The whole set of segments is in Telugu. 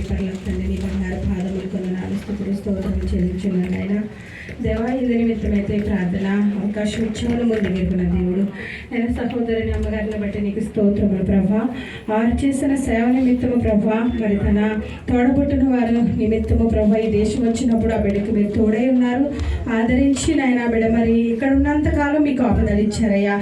తండ్రి పర్లకు తండ్రి నీ బంగారు పాదములు కొందనాలు స్థుతులు స్తోత్రం చెల్లించున్నాను ఆయన దేవా నిమిత్తమైతే ప్రార్థన అవకాశం ఇచ్చేవాళ్ళు ముందు మీరుకున్న దేవుడు నేను సహోదరుని అమ్మగారిని బట్టి నీకు స్తోత్రములు ప్రభా వారు చేసిన సేవ నిమిత్తము ప్రభా మరి తన తోడబుట్టిన వారు నిమిత్తము ప్రభా ఈ దేశం వచ్చినప్పుడు ఆ బిడ్డకు మీరు తోడై ఉన్నారు ఆదరించి నాయన బిడ్డ మరి ఇక్కడ ఉన్నంత మీకు ఆపదలు ఇచ్చారయ్యా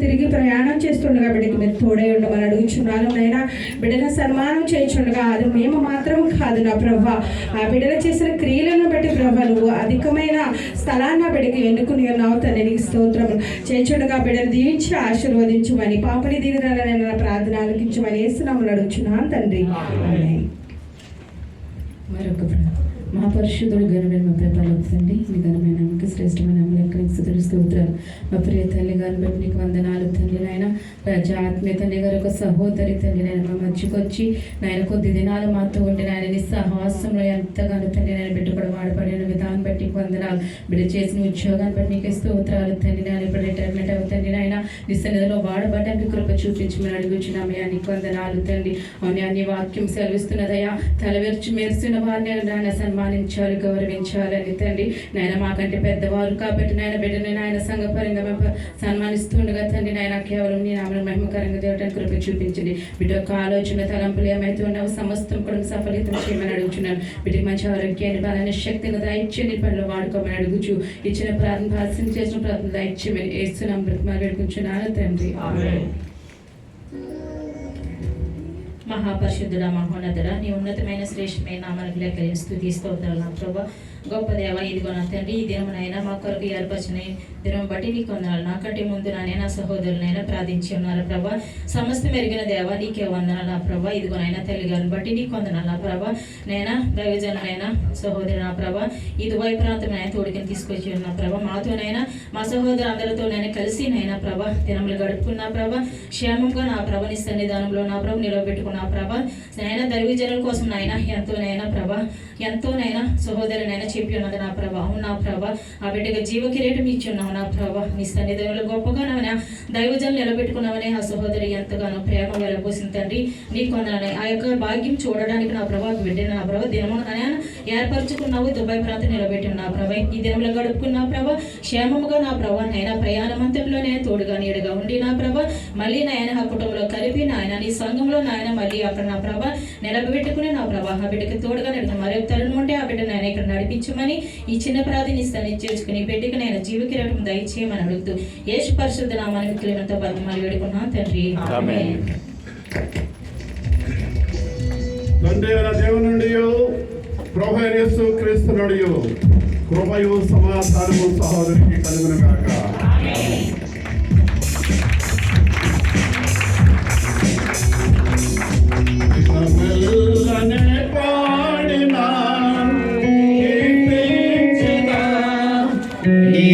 తిరిగి ప్రయాణం చేస్తుండగా బిడ్డకి మీరు తోడై ఉండమని అడుగుచున్నాను నైనా బిడ్డను సన్మానం చేయించుండగా అది మేము మాత్రం కాదు నా ప్రభా. ఆ బిడ్డలు చేసిన క్రియలను బట్టి ప్రభా నువ్వు అధికమైన స్థలాన్ని ఆ బిడ్డకి ఎన్నుకుని ఉన్నావు నీకు స్తోత్రం చేయించుండగా బిడ్డను దీవించి ఆశీర్వదించమని పాపని దీవెనాలనైనా ప్రార్థన ఆలకించమని వేస్తున్నామని అడుగుచున్నాను తండ్రి. మరొక ప్ర- మా పరిశుద్ధుడు ఘనమైన మా ప్రభావం తండ్రి మీ ఘనమైన శ్రేష్టమైన స్తోత్రాలు. మా ప్రియ తల్లి గారు బట్టి నీకు వందనాలు. తండ్రి నాయన రాజా ఆత్మీయ తల్లి గారు ఒక సహోదరి తండ్రి నాయన మా మధ్యకొచ్చి నాయన కొద్ది దినాలు మాతో ఉండి నాయన నీ సహవాసంలో ఎంతగానో తండ్రి నాయన బిడ్డ కూడా వాడబడిన విధానం బట్టి నీకు వందనాలు. బిడ్డ చేసిన ఉద్యోగాన్ని బట్టి నీకు స్తోత్రాలు. తండ్రి నాయన ఇప్పుడు రిటైర్మెంట్ అవుతుంది నాయన నీ సన్నిధిలో వాడబడడానికి కృప చూపించమని అడుగుచున్నామయ్యా నీకు వందనాలు తండ్రి. అవునా నీ వాక్యం సెలవిస్తున్నదయ్యా. తలవెర్చి మెరుస్తున్న వారిని నాయన సన్మానించాలి గౌరవించాలని తండ్రి. నాయన మాకంటే పెద్దవారు కాబట్టి నాయన బిడ్డని నాయన సంఘపరంగా మేము సన్మానిస్తుండగా తండ్రి. నాయన కేవలం నీ నామను మహిమకరంగా దేవటానికి కృప చూపించండి. బిడ్డ యొక్క ఆలోచన తలంపులు ఏమైతే ఉన్నావో సమస్తం కూడా సఫలితం చేయమని అడుగుచున్నాను బిడ్డకి మంచి ఆరోగ్యాన్ని బలాన్ని శక్తిని దయచేయండి పనులు వాడుకోమని అడుగుచు. ఇచ్చిన ప్రార్థన భాషను చేసిన ప్రార్థన దయచేయమని వేస్తున్నాం బ్రతిమాలు అడుగుచున్నాను తండ్రి. మహాపరిశుద్ధుడ మహోన్నతుడ నీ ఉన్నతమైన శ్రేష్టమైన నామానికి లెక్కలు స్థుతి స్తోత్రాలు నా ప్రభా. గొప్ప దేవ ఇదిగో నా తండ్రి ఈ దినమునైనా మా కొరకు ఏర్పరిచిన దినం బట్టి నీకు వందనాలు నాకంటే ముందు నానైనా సహోదరులైనా ప్రార్థించి ఉన్నారు ప్రభా. సమస్త మెరిగిన దేవ నీకే వందనాలు నా ప్రభా. ఇదిగోనైనా తల్లి గారిని బట్టి నీకు వందనాలు నా ప్రభా. నైనా దైవజనులైనా సహోదరు నా ప్రభా. ఈ ప్రాంతం నైనా తోడికి తీసుకొచ్చి ఉన్న ప్రభా. మాతోనైనా మా సహోదరు అందరితో నేను కలిసి నైనా ప్రభా దినములు గడుపుకున్న ప్రభా. క్షేమంగా నా ప్రభ నీ సన్నిధానంలో నా ప్రభు నిలబెట్టుకున్న ప్రభ. నైనా దైవజనుల కోసం నాయన ఎంతోనైనా ప్రభ. ఎంతోనైనా సహోదరునైనా చెప్పి ఉన్నది నా ప్రభ. అవును నా ప్రభ. ఆ బిడ్డగా జీవ కిరీటం ఇచ్చి ఉన్నావు నా ప్రభ. నీ సన్నిధిలో గొప్పగా నాయన దైవజనులు నిలబెట్టుకున్నావనే ఆ సహోదరి ఎంతగానో ప్రేమ వెలబోసిన తండ్రి. నీ కొందరని ఆ యొక్క భాగ్యం చూడడానికి నా ప్రభా బిడ్డ నా ప్రభ దినము ఏర్పరచుకున్నావు. దుబాయ్ ప్రాంతం నిలబెట్టి నా ప్రభ. ఈ దినంలో గడుపుకున్న ప్రభ. క్షేమముగా నా ప్రభా నైనా ప్రయాణమంతట్లో నేను తోడుగా నీడుగా ఉండి నా ప్రభ. మళ్ళీ నాయన ఆ కుటుంబంలో సంఘంలో నాయన మళ్ళీ అక్కడ నా ప్రభ నిలబెట్టుకుని నా ప్రభ ఆ బిడ్డకి తోడుగా నడుగు మరి తరుణం ఉంటే ఆ బిడ్డ నాయన ఇక్కడ నడిపించమని ఈ చిన్న ప్రార్థన ఇస్తాను చేసుకుని బిడ్డకి నేను జీవకిరటం దయచేయమని అడుగుతూ యేసు పరిశుద్ధ నామాన్ని విక్రమంతో బతమాలి వేడుకున్నాను తండ్రి. ఆమేన్. తండ్రి దేవుని నుండి ప్రభు అయిన యేసు క్రీస్తు నుండి కృపయు సమాధానము సహోదరికి కలుగును గాక.